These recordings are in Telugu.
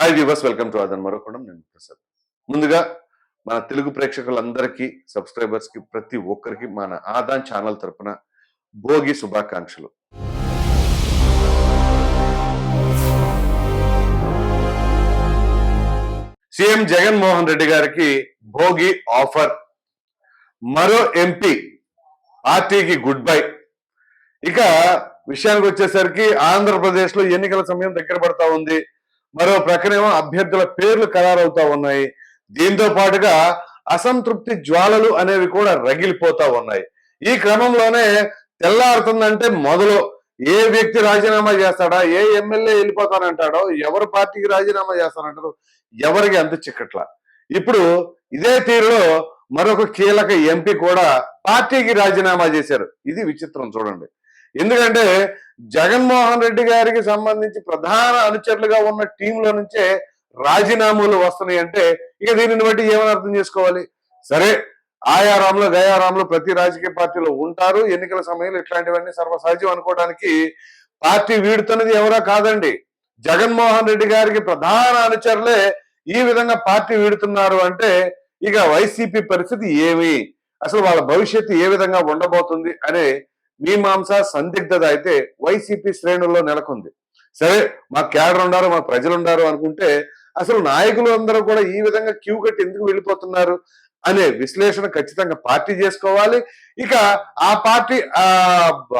హాయ్ వ్యూవర్స్ వెల్కమ్ టు అదన్ మరొకడం నేను ప్రసాద్. ముందుగా మన తెలుగు ప్రేక్షకులందరికీ సబ్స్క్రైబర్స్కి ప్రతి ఒక్కరికి మన ఆదాన్ ఛానల్ తరపున భోగి శుభాకాంక్షలు. సీఎం జగన్మోహన్ రెడ్డి గారికి భోగి ఆఫర్. మరో ఎంపీ పార్టీకి గుడ్ బై ఇక విషయానికి వచ్చేసరికి ఆంధ్రప్రదేశ్లో ఎన్నికల సమయం దగ్గర పడతా ఉంది. మరో ప్రక్కనేమో అభ్యర్థుల పేర్లు ఖరారవుతా ఉన్నాయి. దీంతో పాటుగా అసంతృప్తి జ్వాలలు అనేవి కూడా రగిలిపోతా ఉన్నాయి. ఈ క్రమంలోనే తెల్లారుతుందంటే మొదలు. ఏ వ్యక్తి రాజీనామా చేస్తాడా? ఏ ఎమ్మెల్యే వెళ్ళిపోతానంటాడో? ఎవరు పార్టీకి రాజీనామా చేస్తానంటారు? ఎవరికి అంత చిక్కట్ల. ఇప్పుడు ఇదే తీరులో మరొక కీలక ఎంపీ కూడా పార్టీకి రాజీనామా చేశారు. ఇది విచిత్రం చూడండి. ఎందుకంటే జగన్మోహన్ రెడ్డి గారికి సంబంధించి ప్రధాన అనుచరులుగా ఉన్న టీంలో నుంచే రాజీనామాలు వస్తున్నాయి అంటే ఇక దీనిని బట్టి ఏమని అర్థం చేసుకోవాలి? సరే ఆయారాంలో గయారాంలో ప్రతి రాజకీయ పార్టీలో ఉంటారు. ఎన్నికల సమయంలో ఇట్లాంటివన్నీ సర్వసహజం అనుకోవడానికి పార్టీ వీడుతున్నది ఎవరో కాదండి. జగన్మోహన్ రెడ్డి గారికి ప్రధాన అనుచరులే ఈ విధంగా పార్టీ వీడుతున్నారు అంటే ఇక వైసీపీ పరిస్థితి ఏమి? అసలు వాళ్ళ భవిష్యత్తు ఏ విధంగా ఉండబోతుంది అనే మీమాంస సందిగ్ధత అయితే వైసీపీ శ్రేణుల్లో నెలకొంది. సరే మా క్యాడర్ ఉండారు మా ప్రజలు ఉండారు అనుకుంటే అసలు నాయకులు అందరూ కూడా ఈ విధంగా క్యూ కట్టి ఎందుకు వెళ్ళిపోతున్నారు అనే విశ్లేషణ ఖచ్చితంగా పార్టీ చేసుకోవాలి. ఇక ఆ పార్టీ ఆ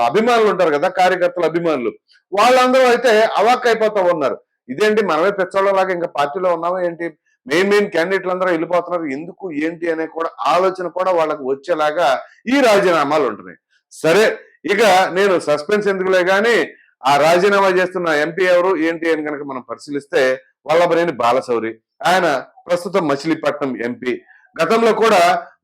అభిమానులు ఉంటారు కదా కార్యకర్తల అభిమానులు వాళ్ళందరూ అయితే అవాక్ అయిపోతా ఉన్నారు. ఇదేంటి మనమే పెచ్చోళ్ళలాగా ఇంకా పార్టీలో ఉన్నామా ఏంటి? మెయిన్ మెయిన్ క్యాండిడేట్లు అందరూ వెళ్ళిపోతున్నారు ఎందుకు ఏంటి అనే కూడా ఆలోచన కూడా వాళ్ళకు వచ్చేలాగా ఈ రాజీనామాలు ఉంటున్నాయి. సరే ఇక నేను సస్పెన్స్ ఎందుకులే కానీ ఆ రాజీనామా చేస్తున్న ఎంపీ ఎవరు ఏంటి అని కనుక మనం పరిశీలిస్తే వల్లభనేని బాలశౌరి. ఆయన ప్రస్తుతం మచిలీపట్నం ఎంపీ. గతంలో కూడా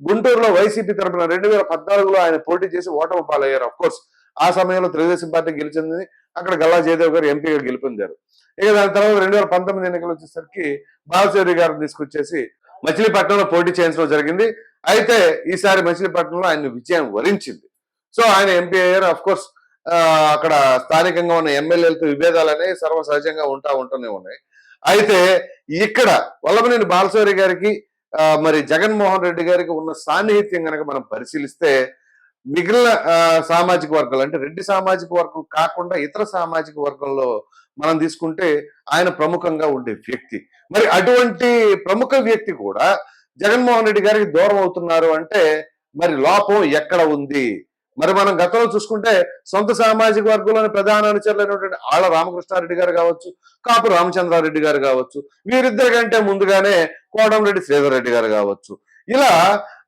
గుంటూరులో వైసీపీ తరపున రెండు వేల పద్నాలుగులో ఆయన పోటీ చేసి ఓటమి పాలయ్యారు అఫ్ కోర్స్ ఆ సమయంలో తెలుగుదేశం పార్టీ గెలిచింది అక్కడ గల్లా జయదేవ్ గారు ఎంపీగా గెలుపొందారు. ఇక దాని తర్వాత రెండు వేల పంతొమ్మిది ఎన్నికలు వచ్చేసరికి బాలశౌరి గారిని తీసుకొచ్చేసి మచిలీపట్నంలో పోటీ చేయించడం జరిగింది. అయితే ఈసారి మచిలీపట్నంలో ఆయన విజయం వరించింది. సో ఆయన ఎంపీ అయ్యారు. అఫ్ కోర్స్ అక్కడ స్థానికంగా ఉన్న ఎమ్మెల్యేలతో విభేదాలు అనేవి సర్వసహజంగా ఉంటా ఉంటూనే ఉన్నాయి. అయితే ఇక్కడ వల్లభనేని బాలశౌరి గారికి మరి జగన్మోహన్ రెడ్డి గారికి ఉన్న సాన్నిహిత్యం కనుక మనం పరిశీలిస్తే మిగిలిన సామాజిక వర్గాలు అంటే రెడ్డి సామాజిక వర్గం కాకుండా ఇతర సామాజిక వర్గంలో మనం తీసుకుంటే ఆయన ప్రముఖంగా ఉండే వ్యక్తి. మరి అటువంటి ప్రముఖ వ్యక్తి కూడా జగన్మోహన్ రెడ్డి గారికి దూరం అవుతున్నారు అంటే మరి లోపం ఎక్కడ ఉంది? మరి మనం గతంలో చూసుకుంటే సొంత సామాజిక వర్గంలోని ప్రధాన అనుచరులైనటువంటి ఆళ్ళ రామకృష్ణారెడ్డి గారు కావచ్చు కాపు రామచంద్రారెడ్డి గారు కావచ్చు వీరిద్దరి కంటే ముందుగానే కోటంరెడ్డి శ్రీధర్ రెడ్డి గారు కావచ్చు. ఇలా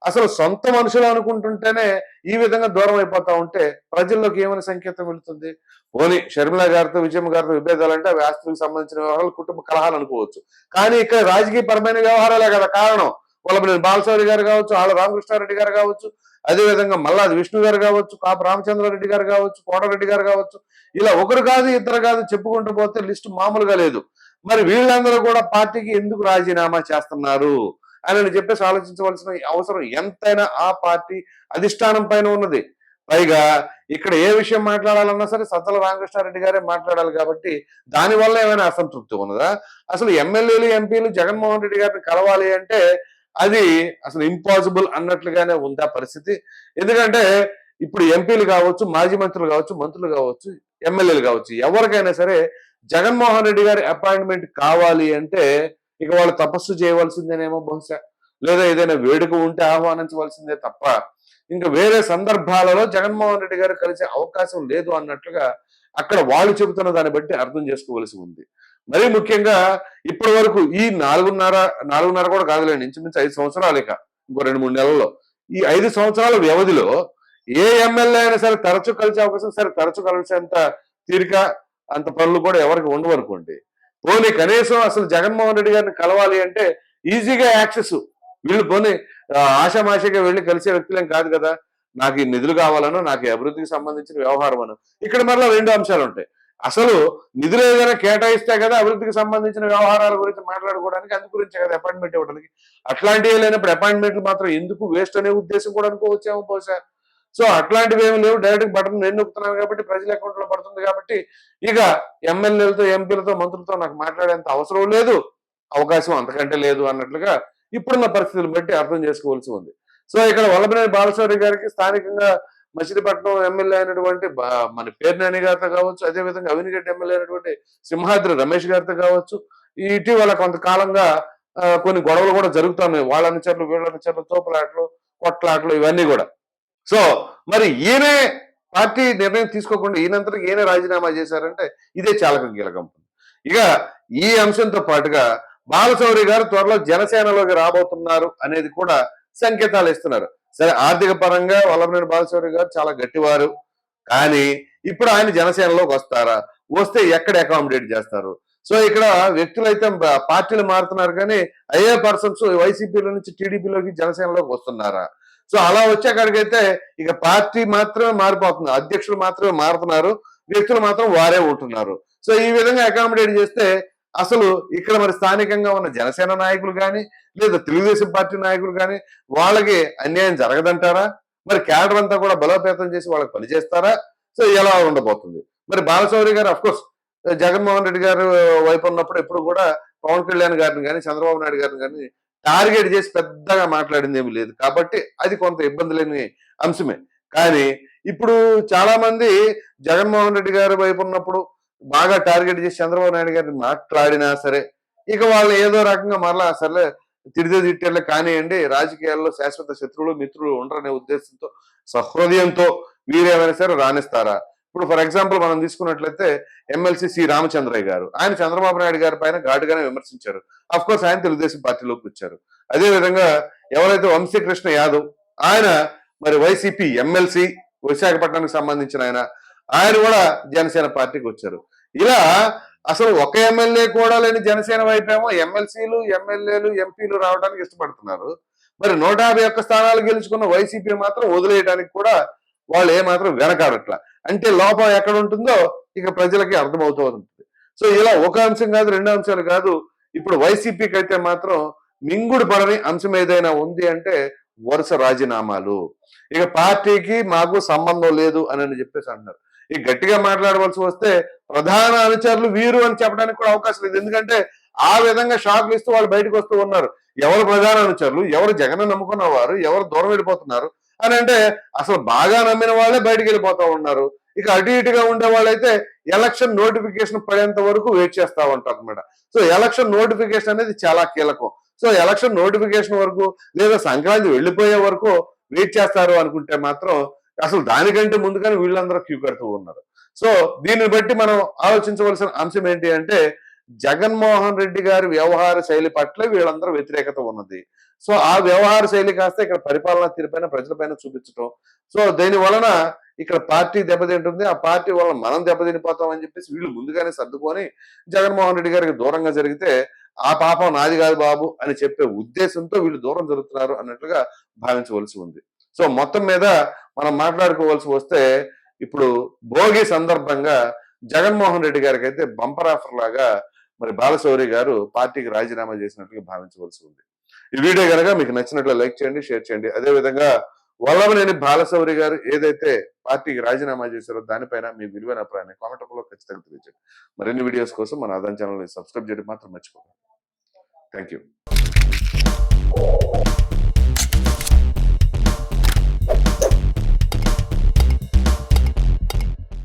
అసలు సొంత మనుషులు అనుకుంటుంటేనే ఈ విధంగా దూరం అయిపోతా ఉంటే ప్రజల్లోకి ఏమైనా సంకేతం వెళుతుంది? పోనీ షర్మిల గారితో విజయమ్మ గారితో విభేదాలు అంటే అవి ఆస్తులకు సంబంధించిన వ్యవహారాలు కుటుంబ కలహాలు అనుకోవచ్చు. కానీ ఇక్కడ రాజకీయ పరమైన వ్యవహారాలే కదా కారణం. వాళ్ళ బాలసారి గారు కావచ్చు ఆళ్ళ రామకృష్ణారెడ్డి గారు కావచ్చు అదే విధంగా మల్లాది విష్ణు గారు కావచ్చు కాపు రామచంద్రారెడ్డి గారు కావచ్చు కోటరెడ్డి గారు కావచ్చు ఇలా ఒకరు కాదు ఇద్దరు కాదు చెప్పుకుంటూ పోతే లిస్టు మామూలుగా లేదు. మరి వీళ్ళందరూ కూడా పార్టీకి ఎందుకు రాజీనామా చేస్తున్నారు? అని చెప్పేసి ఆలోచించవలసిన అవసరం ఎంతైనా ఆ పార్టీ అధిష్టానం పైన ఉన్నది. పైగా ఇక్కడ ఏ విషయం మాట్లాడాలన్నా సరే సత్తల రామకృష్ణారెడ్డి గారే మాట్లాడాలి కాబట్టి దానివల్ల ఏమైనా అసంతృప్తి ఉన్నదా? అసలు ఎమ్మెల్యేలు ఎంపీలు జగన్మోహన్ రెడ్డి గారిని కలవాలి అంటే అది అసలు ఇంపాసిబుల్ అన్నట్లుగానే ఉంది ఆ పరిస్థితి. ఎందుకంటే ఇప్పుడు ఎంపీలు కావచ్చు మాజీ మంత్రులు కావచ్చు మంత్రులు కావచ్చు ఎమ్మెల్యేలు కావచ్చు ఎవరికైనా సరే జగన్మోహన్ రెడ్డి గారి అపాయింట్మెంట్ కావాలి అంటే ఇక వాళ్ళు తపస్సు చేయవలసిందేనేమో బహుశా. లేదా ఏదైనా వేడుక ఉంటే ఆహ్వానించవలసిందే తప్ప. ఇంకా వేరే సందర్భాలలో జగన్మోహన్ రెడ్డి గారు కలిసే అవకాశం లేదు అన్నట్లుగా అక్కడ వాళ్ళు చెబుతున్న దాన్ని బట్టి అర్థం చేసుకోవలసి ఉంది. మరీ ముఖ్యంగా ఇప్పటి వరకు ఈ నాలుగున్నర నాలుగున్నర కూడా కాదులేండి ఇంచుమించు ఐదు సంవత్సరాలు ఇక ఇంకో రెండు మూడు నెలల్లో. ఈ ఐదు సంవత్సరాల వ్యవధిలో ఏ ఎమ్మెల్యే అయినా సరే తరచు కలిసే అవకాశం సరే తరచు కలిసేంత తీరిక అంత పనులు కూడా ఎవరికి ఉండవు అనుకోండి. పోనీ కనీసం అసలు జగన్మోహన్ రెడ్డి గారిని కలవాలి అంటే ఈజీగా యాక్సెస్ వీళ్ళు పోనీ ఆ, వెళ్ళి కలిసే వ్యక్తులేం కాదు కదా. నాకు ఈ నిధులు కావాలనో నాకు అభివృద్ధికి సంబంధించిన వ్యవహారం అనో. ఇక్కడ మరలా రెండు అంశాలు ఉంటాయి అసలు నిధులు ఏదైనా కేటాయిస్తే కదా అభివృద్ధికి సంబంధించిన వ్యవహారాల గురించి మాట్లాడుకోవడానికి అందు గురించే కదా అపాయింట్మెంట్ ఇవ్వడానికి. అట్లాంటివి లేనప్పుడు అపాయింట్మెంట్లు మాత్రం ఎందుకు వేస్ట్ అనే ఉద్దేశం కూడా అనుకోవచ్చేమో బహుశా. సో అట్లాంటివి ఏమి లేవు. డైరెక్ట్ బటన్ నేను నొక్కుతున్నాను కాబట్టి ప్రజల అకౌంట్లో పడుతుంది కాబట్టి ఇక ఎమ్మెల్యేలతో ఎంపీలతో మంత్రులతో నాకు మాట్లాడేంత అవసరం లేదు. అవకాశం అంతకంటే లేదు అన్నట్లుగా ఇప్పుడున్న పరిస్థితులు బట్టి అర్థం చేసుకోవాల్సి ఉంది. సో ఇక్కడ వల్లభనేని బాలశౌరి గారికి స్థానికంగా మచిలీపట్నం ఎమ్మెల్యే అయినటువంటి మన పేర్నాని గారితో కావచ్చు అదేవిధంగా అవినిగడ్డ ఎమ్మెల్యే అయినటువంటి సింహాద్రి రమేష్ గారితో కావచ్చు ఇటీవల కొంతకాలంగా కొన్ని గొడవలు కూడా జరుగుతున్నాయి. వాళ్ళ అనుచరులు వీళ్ళ అనుచరులు తోపులాటలు కొట్లాటలు ఇవన్నీ కూడా. సో మరి ఈయనే పార్టీ నిర్ణయం తీసుకోకుండా ఈయనంతరం ఈయన రాజీనామా చేశారంటే ఇదే చాలక కీలకం. ఇక ఈ అంశంతో పాటుగా బాలచౌరి గారు త్వరలో జనసేనలోకి రాబోతున్నారు అనేది కూడా సంకేతాలు ఇస్తున్నారు. సరే ఆర్థిక పరంగా వల్లభనేని బాలశౌరి గారు చాలా గట్టివారు. కానీ ఇప్పుడు ఆయన జనసేనలోకి వస్తారా? వస్తే ఎక్కడ అకామిడేట్ చేస్తారు? సో ఇక్కడ వ్యక్తులు అయితే పార్టీలు మారుతున్నారు కానీ అయ్యే పర్సన్స్ వైసీపీలో నుంచి టీడీపీలోకి జనసేనలోకి వస్తున్నారా? సో అలా వచ్చే అక్కడికైతే ఇక పార్టీ మాత్రమే మారిపోతుంది. అధ్యక్షులు మాత్రమే మారుతున్నారు. వ్యక్తులు మాత్రం వారే ఉంటున్నారు. సో ఈ విధంగా అకామిడేట్ చేస్తే అసలు ఇక్కడ మరి స్థానికంగా ఉన్న జనసేన నాయకులు కానీ లేదా తెలుగుదేశం పార్టీ నాయకులు కానీ వాళ్ళకి అన్యాయం జరగదంటారా? మరి క్యాడర్ అంతా కూడా బలోపేతం చేసి వాళ్ళకి పనిచేస్తారా సో ఎలా ఉండబోతుంది? మరి బాలచౌరి గారు అఫ్కోర్స్ జగన్మోహన్ రెడ్డి గారు వైపు ఉన్నప్పుడు ఎప్పుడు కూడా పవన్ కళ్యాణ్ గారిని కానీ చంద్రబాబు నాయుడు గారిని కానీ టార్గెట్ చేసి పెద్దగా మాట్లాడింది ఏమి లేదు. కాబట్టి అది కొంత ఇబ్బంది లేని అంశమే. కానీ ఇప్పుడు చాలా మంది జగన్మోహన్ రెడ్డి గారి వైపు ఉన్నప్పుడు బాగా టార్గెట్ చేసి చంద్రబాబు నాయుడు గారిని మాట్లాడినా సరే ఇక వాళ్ళు ఏదో రకంగా మరలా సరే తిడితే తిట్టేళ్ళ కానివ్వండి రాజకీయాల్లో శాశ్వత శత్రువులు మిత్రులు ఉండరనే ఉద్దేశంతో సహృదయంతో వీరేమైనా సరే రాణిస్తారా? ఇప్పుడు ఫర్ ఎగ్జాంపుల్ మనం తీసుకున్నట్లయితే ఎమ్మెల్సీ సి రామచంద్రయ్య గారు. ఆయన చంద్రబాబు నాయుడు గారి పైన ఘాటుగానే విమర్శించారు. అఫ్ కోర్స్ ఆయన తెలుగుదేశం పార్టీలోకి వచ్చారు. అదే విధంగా ఎవరైతే వంశీకృష్ణ యాదవ్ ఆయన మరి వైసీపీ ఎమ్మెల్సీ విశాఖపట్నానికి సంబంధించిన ఆయన ఆయన కూడా జనసేన పార్టీకి వచ్చారు. ఇలా అసలు ఒక ఎమ్మెల్యే కూడా లేని జనసేన వైపేమో ఎమ్మెల్సీలు ఎమ్మెల్యేలు ఎంపీలు రావడానికి ఇష్టపడుతున్నారు. మరి నూట యాభై ఒక్క స్థానాలు గెలుచుకున్న వైసీపీ మాత్రం వదిలేయడానికి కూడా వాళ్ళు ఏమాత్రం వెనకాడట్లా. అంటే లోపం ఎక్కడ ఉంటుందో ఇక ప్రజలకి అర్థమవుతూ ఉంటుంది. సో ఇలా ఒక అంశం కాదు రెండు అంశాలు కాదు. ఇప్పుడు వైసీపీకి అయితే మాత్రం మింగుడు పడని అంశం ఏదైనా ఉంది అంటే వరుస రాజీనామాలు. ఇక పార్టీకి మాకు సంబంధం లేదు అని చెప్పేసి అంటున్నారు. ఈ గట్టిగా మాట్లాడవలసి వస్తే ప్రధాన అనుచరులు వీరు అని చెప్పడానికి కూడా అవకాశం లేదు. ఎందుకంటే ఆ విధంగా షాక్లు ఇస్తూ వాళ్ళు బయటకు వస్తూ ఉన్నారు. ఎవరు ప్రధాన అనుచరులు? ఎవరు జగన్ నమ్ముకున్న వారు? ఎవరు దూరం వెళ్ళిపోతున్నారు? అని అంటే అసలు బాగా నమ్మిన వాళ్ళే బయటకు వెళ్ళిపోతా ఉన్నారు. ఇక అటు ఇటుగా ఉండే వాళ్ళైతే ఎలక్షన్ నోటిఫికేషన్ పడేంత వరకు వెయిట్ చేస్తా ఉంటారు అనమాట సో ఎలక్షన్ నోటిఫికేషన్ అనేది చాలా కీలకం. సో ఎలక్షన్ నోటిఫికేషన్ వరకు లేదా సంక్రాంతి వెళ్ళిపోయే వరకు వెయిట్ చేస్తారు అనుకుంటే మాత్రం అసలు దానికంటే ముందుగానే వీళ్ళందరూ క్యూ కడుతూ ఉన్నారు. సో దీన్ని బట్టి మనం ఆలోచించవలసిన అంశం ఏంటి అంటే జగన్మోహన్ రెడ్డి గారి వ్యవహార శైలి పట్ల వీళ్ళందరూ వ్యతిరేకత ఉన్నది. సో ఆ వ్యవహార శైలి కాస్త ఇక్కడ పరిపాలన తీరుపైన ప్రజలపైన చూపించడం సో దీని వలన ఇక్కడ పార్టీ దెబ్బతింటుంది? ఆ పార్టీ వలన మనం దెబ్బతినిపోతాం అని చెప్పేసి వీళ్ళు ముందుగానే సర్దుకొని జగన్మోహన్ రెడ్డి గారికి దూరంగా జరిగితే ఆ పాపం నాది కాదు బాబు అని చెప్పే ఉద్దేశంతో వీళ్ళు దూరం జరుగుతున్నారు అన్నట్లుగా భావించవలసి ఉంది. సో మొత్తం మీద మనం మాట్లాడుకోవాల్సి వస్తే ఇప్పుడు భోగి సందర్భంగా జగన్మోహన్ రెడ్డి గారికి అయితే బంపర్ ఆఫర్ లాగా మరి బాలశౌరి గారు పార్టీకి రాజీనామా చేసినట్లుగా భావించవలసి ఉంది. ఈ వీడియో కనుక మీకు నచ్చినట్లు లైక్ చేయండి షేర్ చేయండి. అదే విధంగా వల్లభనేని బాలశౌరి గారు ఏదైతే పార్టీకి రాజీనామా చేశారో దానిపైన మీ విలువైన అభిప్రాయాన్ని కామెంట్లో ఖచ్చితంగా తెలియజేయండి మరిన్ని వీడియోస్ కోసం మన ఆదాన్ ఛానల్ని సబ్స్క్రైబ్ చేయడం మాత్రం మర్చిపోకండి. Thank you